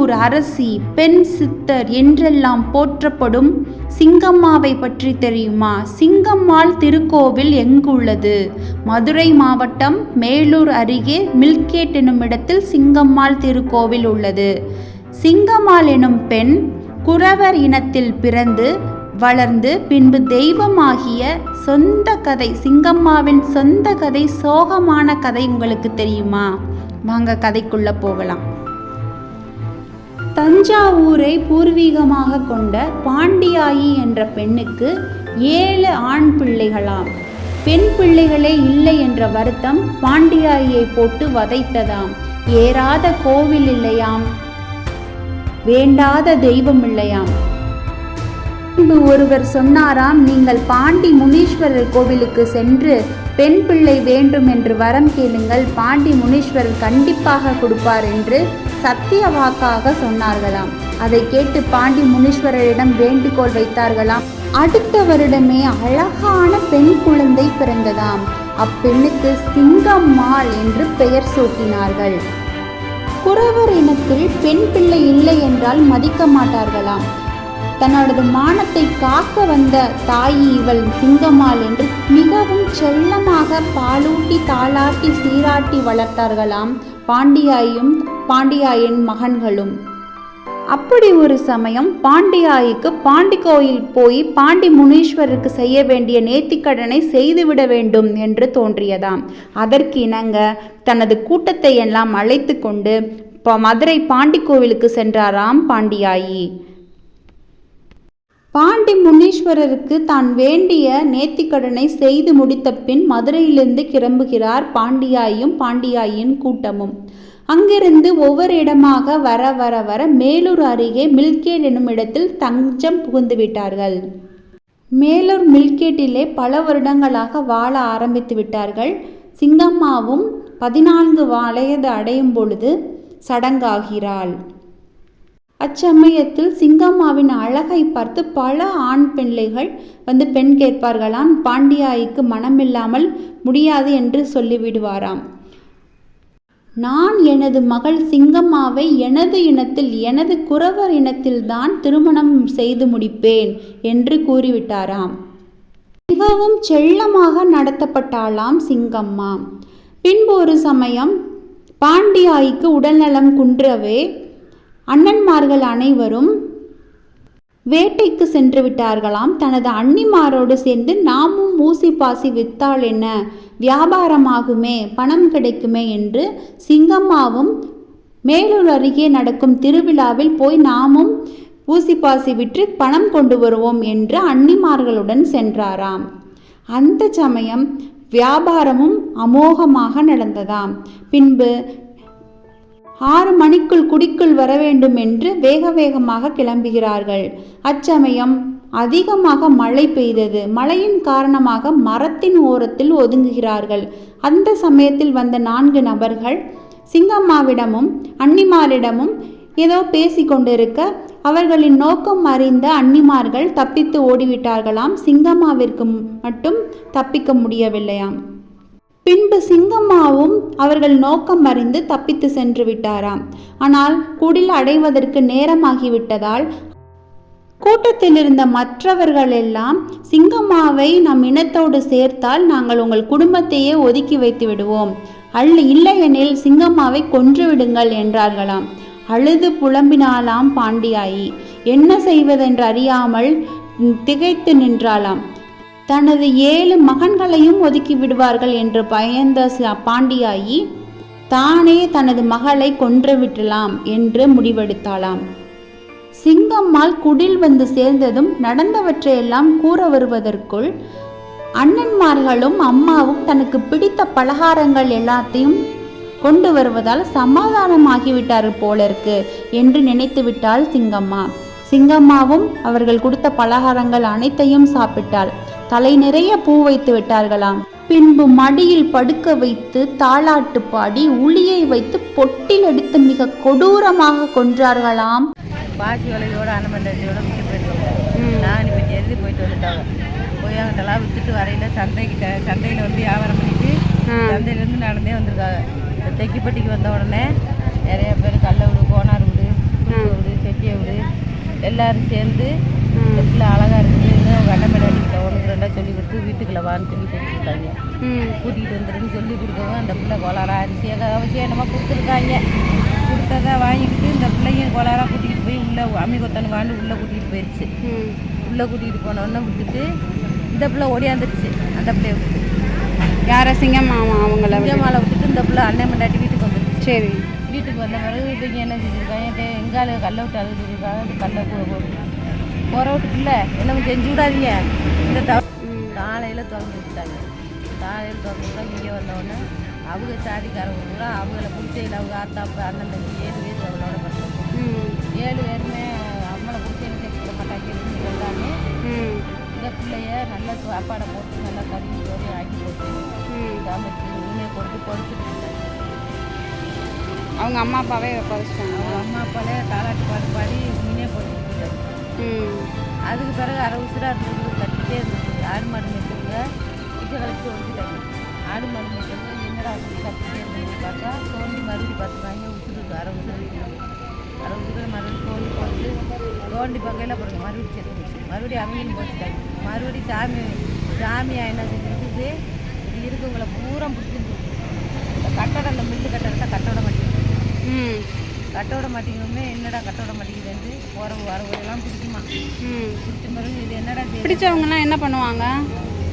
மேலூர் அரசி பெண் சித்தர் என்றெல்லாம் போற்றப்படும் சிங்கம்மாவை பற்றி தெரியுமா? சிங்கம்மாள் திருக்கோவில் எங்குள்ளது? மதுரை மாவட்டம் மேலூர் அருகே மில்கேட் எனும் இடத்தில் சிங்கம்மாள் திருக்கோவில் உள்ளது. சிங்கம்மாள் எனும் பெண் குறவர் இனத்தில் பிறந்து வளர்ந்து பின்பு தெய்வமாகிய சொந்த கதை சிங்கம்மாவின் சொந்த கதை சோகமான கதை உங்களுக்கு தெரியுமா? வாங்க கதைக்குள்ள போகலாம். தஞ்சாவூரை பூர்வீகமாக கொண்ட பாண்டியாயி என்ற பெண்ணுக்கு ஏழு ஆண் பிள்ளைகளாம். பெண் பிள்ளைகளே இல்லை என்ற வருத்தம் பாண்டியாயியை போட்டு வதைத்ததாம். ஏறாத கோவில் இல்லையாம். வேண்டாத தெய்வம் இல்லையாம். பின்பு ஒருவர் சொன்னாராம் நீங்கள் பாண்டி முனீஸ்வரர் கோவிலுக்கு சென்று பெண் பிள்ளை வேண்டும் என்று வரம் கேளுங்கள். பாண்டி முனீஸ்வரர் கண்டிப்பாக கொடுப்பார் என்று சத்திய வாக்காக சொன்னார்களாம். அதை கேட்டு பாண்டி முனீஸ்வரரிடம் வேண்டுகோள் வைத்தார்களாம். அடுத்த வருடமே அழகான பெண் குழந்தை பிறந்ததாம். அப்பெண்ணுக்கு சிங்கம்மாள் என்று பெயர் சூட்டினார்கள். குறவர் இனத்தில் பெண் பிள்ளை இல்லை என்றால் மதிக்க மாட்டார்களாம். தன்னோடது மானத்தை காக்க வந்த தாயி இவள் சிங்கம்மாள் என்று மிகவும் செல்லமாக பாலூட்டி தாளாட்டி சீராட்டி வளர்த்தார்களாம். பாண்டியாயும் பாண்டியாயின் மகன்களும். அப்படி ஒரு சமயம் பாண்டியாய்க்கு பாண்டி கோயில் போய் பாண்டி முனீஸ்வரருக்கு செய்ய வேண்டிய நேர்த்திக்கடனை செய்துவிட வேண்டும் என்று தோன்றியதாம். அதற்கு இணங்க தனது கூட்டத்தை எல்லாம் அழைத்து கொண்டு மதுரை பாண்டி கோவிலுக்கு சென்றாராம் பாண்டியாயி. பாண்டி முனீஸ்வரருக்கு தான் வேண்டிய நேர்த்திக்கடனை செய்து முடித்த பின் மதுரையிலிருந்து கிளம்புகிறார் பாண்டியாயும் பாண்டியாயின் கூட்டமும். அங்கிருந்து ஒவ்வொரு இடமாக வர வர வர மேலூர் அருகே மில்கேட் என்னும் இடத்தில் தஞ்சம் புகுந்து விட்டார்கள். மேலூர் மில்கேட்டிலே பல வருடங்களாக வாழ ஆரம்பித்து விட்டார்கள். சிங்கம்மாவும் பதினான்கு வயது அடையும் பொழுது சடங்காகிறாள். அச்சமயத்தில் சிங்கம்மாவின் அழகை பார்த்து பல ஆண் பிள்ளைகள் வந்து பெண் கேட்பார்களாம். பாண்டியாய்க்கு மனமில்லாமல் முடியாது என்று சொல்லிவிடுவாராம். நான் எனது மகள் சிங்கம்மாவை எனது இனத்தில் எனது குறவர் இனத்தில்தான் திருமணம் செய்து முடிப்பேன் என்று கூறிவிட்டாராம். மிகவும் செல்லமாக நடத்தப்பட்டாளாம் சிங்கம்மா. பின்பு ஒரு சமயம் பாண்டியாய்க்கு உடல்நலம் குன்றவே அண்ணன்மார்கள் அனைவரும் வேட்டைக்கு சென்று விட்டார்களாம். தனது அண்ணிமாரோடு சேர்ந்து நாமும் ஊசி பாசி வித்தால் என்ன? வியாபாரமாகுமே பணம் கிடைக்குமே என்று சிங்கம்மாவும் மேலூர் அருகே நடக்கும் திருவிழாவில் போய் நாமும் ஊசி பாசி விற்று பணம் கொண்டு வருவோம் என்று அன்னிமார்களுடன் சென்றாராம். அந்த சமயம் வியாபாரமும் அமோகமாக நடந்ததாம். பின்பு ஆறு மணிக்குள் குடிக்குள் வர வேண்டும் என்று வேக வேகமாக கிளம்புகிறார்கள். அச்சமயம் அதிகமாக மழை பெய்தது. மழையின் காரணமாக மரத்தின் ஓரத்தில் ஒதுங்குகிறார்கள். அந்த சமயத்தில் வந்த நான்கு நபர்கள் சிங்கம்மாவிடமும் அன்னிமாரிடமும் ஏதோ பேசிக்கொண்டிருக்க அவர்களின் நோக்கம் அறிந்த அன்னிமார்கள் தப்பித்து ஓடிவிட்டார்களாம். சிங்கம்மாவிற்கு மட்டும் தப்பிக்க முடியவில்லையாம். பின்பு சிங்கம்மாவும் அவர்கள் நோக்கம் அறிந்து தப்பித்து சென்று விட்டாராம். ஆனால் குடில் அடைவதற்கு நேரமாகிவிட்டதால் கூட்டத்தில் இருந்த மற்றவர்கள் எல்லாம் சிங்கம்மாவை நம் இனத்தோடு சேர்த்தால் நாங்கள் உங்கள் குடும்பத்தையே ஒதுக்கி வைத்து விடுவோம். அல்ல இல்லையெனில் சிங்கம்மாவை கொன்று விடுங்கள் என்றார்களாம். அழுது புலம்பினாலாம் பாண்டியாயி. என்ன செய்வதென்று அறியாமல் திகைத்து நின்றாளாம். தனது ஏழு மகன்களையும் ஒதுக்கி விடுவார்கள் என்று பயந்த பாண்டியாயி தானே தனது மகளை கொன்று விட்டலாம் என்று முடிவெடுத்தாளாம். சிங்கம்மாள் குடில் வந்து சேர்ந்ததும் நடந்தவற்றையெல்லாம் கூற வருவதற்குள் அண்ணன்மார்களும் அம்மாவும் தனக்கு பிடித்த பலகாரங்கள் எல்லாத்தையும் கொண்டு வருவதால் சமாதானமாகிவிட்டார் போல இருக்கு என்று நினைத்து விட்டாள் சிங்கம்மா. சிங்கம்மாவும் அவர்கள் கொடுத்த பலகாரங்கள் அனைத்தையும் சாப்பிட்டாள். தலை நிறைய பூ வைத்து விட்டார்களாம். பின்பு மடியில் படுக்க வைத்து தாலாட்டு பாடி உளியை வைத்து பொட்டில் எடுத்து மிக கொடூரமாக கொன்றார்களாம். பாசி வலையோட அனுமண்டத்தையோட விட்டு போயிருக்கோம் நான் இப்போ எழுதி போயிட்டு வந்துட்டாங்க போய் அங்கிட்டலாம் வித்துட்டு வரையில சந்தைக்கிட்ட சந்தையில் வந்து வியாபாரம் பண்ணிட்டு சந்தையிலேருந்து நடந்தே வந்திருக்காங்க. தெக்கிப்பட்டிக்கு வந்த உடனே நிறைய பேர் கல்ல விடு கோனார் விடு எல்லாரும் சேர்ந்து இந்த பிள்ளை அழகா இருக்குது அவங்க அண்ணன் மேலாடிக்கிட்ட ஒன்று ரெண்டா சொல்லி கொடுத்து வீட்டுக்குள்ள வான்னு சொல்லி கொடுத்துருக்காங்க. ம். கூட்டிகிட்டு வந்துருன்னு சொல்லி கொடுக்கவும் அந்த பிள்ளை கோளாரா அரிசியாக அவசியம் என்னமோ கொடுத்துருக்காங்க. கொடுத்ததை வாங்கிக்கிட்டு இந்த பிள்ளையும் கோளாரா கூட்டிகிட்டு போய் உள்ளே அம்மி கொத்தனு வாண்டு உள்ளே கூட்டிகிட்டு போயிடுச்சு உள்ளே கூட்டிகிட்டு போனோடனே விட்டுட்டு இந்த பிள்ளை ஓடியாந்துருச்சு. அந்த பிள்ளைய விட்டுட்டு. யார? சிங்கம் மாமா அவங்கள இங்கே மாலை விட்டுட்டு இந்த பிள்ளை அண்ணன் மண்டாட்டி வீட்டுக்கு வந்துருச்சு. சரி. வீட்டுக்கு வந்த பிறகு இவங்க என்ன செஞ்சுருக்காங்க? எங்கால கல்லை விட்டு அழுதுருக்காங்க கல்லை போகிற விட்டுக்குள்ள என்ன செஞ்சு விடாதீங்க. இந்த தவ காலையில் திறந்து விட்டாங்க காலையில் திறந்து விட்டா இங்கே வந்தோடனே அவங்க சாதிக்காரங்க பூரா அவங்கள பிடிச்சையில் அவங்க ஆத்தா அப்பா அண்ணன் தம்பி ஏழு பேர் அவளோட பசங்க. ம் ஏழு பேருமே அம்மளை பிடிச்சையில் சேர்க்க மாட்டாங்க. எல்லாமே இந்த பிள்ளைய நல்ல சாப்பாடை போட்டு நல்லா கறி சோறு ஆக்கி போட்டு சமைச்சு உண்மையை கொடுத்து கொடுத்துட்டு. அவங்க அம்மா அப்பாவே குறைச்சிட்டாங்க. அவங்க அம்மா அப்பாலே தாலாட்டு பாட்டு பாடி இருந்தாங்க. ம் அதுக்கு பிறகு அரை உசுராக இருந்தது கட்டிகிட்டே இருந்துச்சு ஆடு மாடு மேய்ச்சவங்க இதை கழிச்சு வந்துட்டாங்க ஆடு மாடு மேய்க்கிறது என்னடா அப்படி கட்டிகிட்டே இருந்தது பார்த்தா தோண்டி மறுபடி பார்த்துருக்காங்க உசுறு அரை உசுறு அரை உசுறு மறுபடியும் தோண்டி போட்டு தோண்டி பக்கையில் போடுங்க மறுபடியும் செத்து போச்சு. மறுபடியும் அவங்களும் போச்சுட்டாங்க. மறுபடியும் சாமி சாமி என்ன செஞ்சுருக்குது இது பூரா பிடிச்சிருந்து கட்டடம் அந்த மில்லு கட்டடத்தை கட்டடம் மாட்டேங்குது ம். கட்டோட மாட்டேங்குமே என்னடா கட்டோட மாட்டேங்குதுன்னு போகிற வரவெல்லாம் பிடிக்குமா? ம். பிடிச்ச பிறகு இது என்னடா? பிடிச்சவங்கலாம் என்ன பண்ணுவாங்க?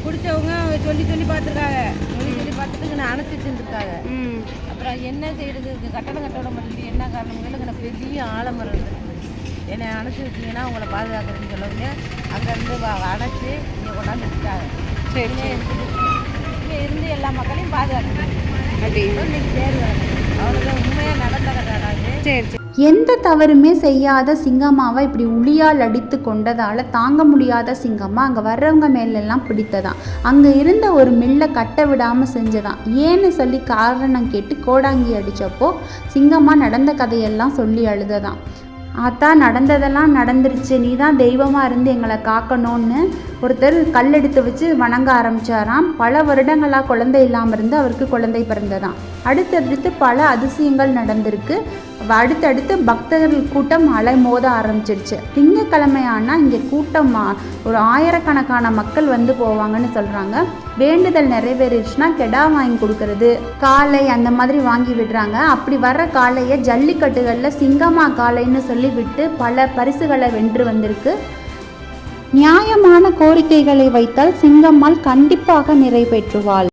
பிடிச்சவங்க சொல்லி சொல்லி பார்த்துருக்காங்க. சொல்லி சொல்லி பார்த்துட்டு நான் அணைச்சி வச்சுருக்காங்க ம். அப்புறம் என்ன செய்யறது? இது கட்டடம் கட்டோட மாட்டேங்குது. என்ன காரணம்? எனக்கு பெரிய ஆலமரம் இருந்துருக்கு என்னை அணைச்சி வச்சிங்கன்னா உங்களை பாதுகாக்கிறேன்னு சொல்லவுங்க அங்கேருந்து அணைச்சி இங்கே கொண்டாந்து வச்சுட்டாங்க. சரி இங்கே இருக்குது இருந்து எல்லா மக்களையும் பாதுகாக்கணும். அப்படி இன்னைக்கு தேர்வு உண்மையாக எந்த தவறுமே செய்யாத சிங்கம்மாவை இப்படி உளியால் அடித்து கொண்டதால் தாங்க முடியாத சிங்கம்மா அங்கே வர்றவங்க மேலெல்லாம் பிடித்ததாம் அங்கே இருந்த ஒரு மில்லை கட்ட விடாமல் செஞ்சதான் ஏன்னு சொல்லி காரணம் கேட்டு கோடாங்கி அடித்தப்போ சிங்கம்மா நடந்த கதையெல்லாம் சொல்லி அழுததாம் ஆத்தா நடந்ததெல்லாம் நடந்துருச்சு. நீ தான் தெய்வமாக இருந்து எங்களை காக்கணும்னு ஒருத்தர் கல் எடுத்து வச்சு வணங்க ஆரம்பிச்சாராம். பல வருடங்களாக குழந்தை இல்லாமல் இருந்து அவருக்கு குழந்தை பிறந்ததாம். அடுத்தடுத்து பல அதிசயங்கள் நடந்திருக்கு. அடுத்தடுத்து பக்தர்கள் கூட்டம் அலை மோத ஆரம்பிச்சிருச்சு திங்கக்கிழமை ஆனால் இங்கே கூட்டம்? ஒரு ஆயிரக்கணக்கான மக்கள் வந்து போவாங்கன்னு சொல்கிறாங்க வேண்டுதல் நிறைவேறிடுச்சுன்னா கெடா வாங்கி கொடுக்கறது காளை அந்த மாதிரி வாங்கி விடுறாங்க. அப்படி வர்ற காளையை ஜல்லிக்கட்டுகளில் சிங்கமா காளைன்னு சொல்லி விட்டு பல பரிசுகளை வென்று வந்திருக்கு. நியாயமான கோரிக்கைகளை வைத்தால் சிங்கம்மாள் கண்டிப்பாக நிறைவேற்றுவாள்.